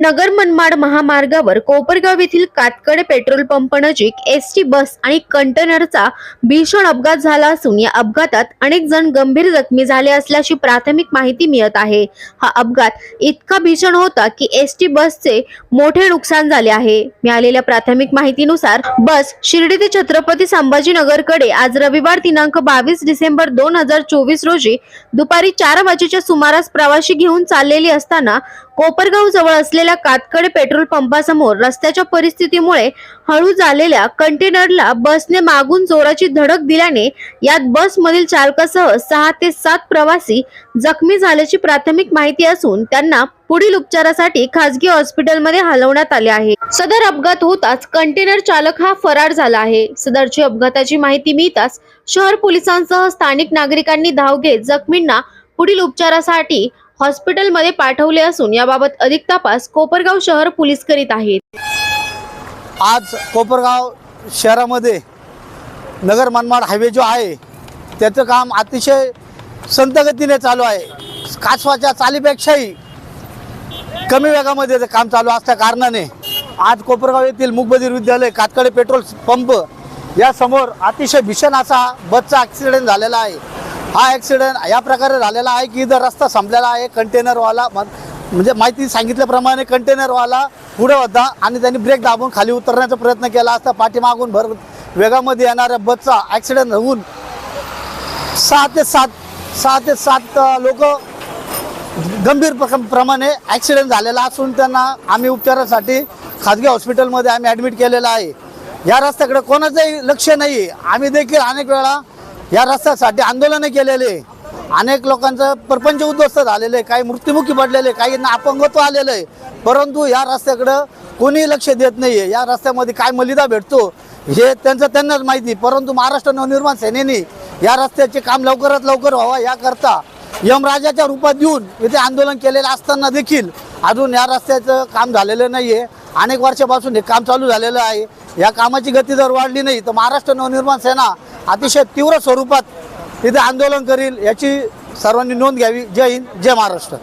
नगर मनमाड महामार्गावर कोपरगाव येथील Katkade petrol pump नजीक एस टी बस आणि कंटेनरचा भीषण अपघात झाला असून या अपघातात अनेक जण गंभीर जखमी झाले असल्याची प्राथमिक माहिती मिळत आहे. हा अपघात इतका भीषण होता की एस टी बसचे मोठे नुकसान झाले आहे. मिळालेल्या प्राथमिक माहितीनुसार बस शिर्डी ते छत्रपती संभाजीनगरकडे आज रविवार दिनांक बावीस डिसेंबर दोन हजार चोवीस रोजी दुपारी चार वाजेच्या सुमारास प्रवासी घेऊन चाललेली असताना कोपरगाव जवळ असलेल्या कातकडे पेट्रोल पंपासमोर रस्त्याच्या परिस्थितीमुळे हळू झालेल्या कंटेनरला बसने मागून जोराची धडक दिल्याने यात बसमधील चालकासह सहा ते सात प्रवासी जखमी झाल्याची प्राथमिक माहिती असून त्यांना पुढील उपचारासाठी खासगी हॉस्पिटलमध्ये हलवण्यात आले आहे. सदर अपघात होताच कंटेनर चालक हा फरार झाला आहे. सदरची अपघाताची माहिती मिळताच शहर पोलिसांसह स्थानिक नागरिकांनी धाव घेत जखमींना पुढील उपचारासाठी हॉस्पिटलमध्ये पाठवले असून याबाबत अधिक तपास कोपरगाव शहर पोलीस करीत आहेत. आज कोपरगाव शहरामध्ये नगर मनमाड हायवे जो आहे त्याचं काम अतिशय संतगतीने चालू आहे. कासवाच्या चालीपेक्षाही कमी वेगामध्ये ते काम चालू असल्या कारणाने आज कोपरगाव येथील मुखबधीर विद्यालय कातकडे पेट्रोल पंप यासमोर अतिशय भीषण असा बसचा ॲक्सिडेंट झालेला आहे. हा ॲक्सिडेंट या प्रकारे झालेला आहे की इथं रस्ता संपलेला आहे कंटेनरवाला म्हणजे माहिती सांगितल्याप्रमाणे कंटेनरवाला पुढे होता आणि त्यांनी ब्रेक दाबून खाली उतरण्याचा प्रयत्न केला असता. पाठीमागून भर वेगामध्ये येणाऱ्या बसचा ॲक्सिडेंट होऊन सहा ते सात सहा ते सात लोक गंभीर प्रमाणे ॲक्सिडेंट झालेला असून त्यांना आम्ही उपचारासाठी खाजगी हॉस्पिटलमध्ये आम्ही ॲडमिट केलेलं आहे. या रस्त्याकडे कोणाचंही लक्ष नाही आहे. आम्ही देखील अनेक वेळा या रस्त्यासाठी आंदोलनं केलेले. आहे. अनेक लोकांचं प्रपंच उद्ध्वस्त झालेलं आहे. काही मृत्युमुखी पडलेले आहे, काहींना अपंगत्व आलेलं आहे. परंतु या रस्त्याकडं कोणीही लक्ष देत नाही आहे या रस्त्यामध्ये काय मलिदा भेटतो हे त्यांचं त्यांनाच माहिती परंतु महाराष्ट्र नवनिर्माण सेनेने या रस्त्याचे काम लवकरात लवकर व्हावं याकरता यमराजाच्या रूपात येऊन इथे आंदोलन केलेलं असताना देखील अजून या रस्त्याचं काम झालेलं नाही आहे अनेक वर्षापासून हे काम चालू झालेलं आहे. या कामाची गती जर वाढली नाही तर महाराष्ट्र नवनिर्माण सेना अतिशय तीव्र स्वरूपात तिथे आंदोलन करील याची सर्वांनी नोंद घ्यावी. जय हिंद जय महाराष्ट्र.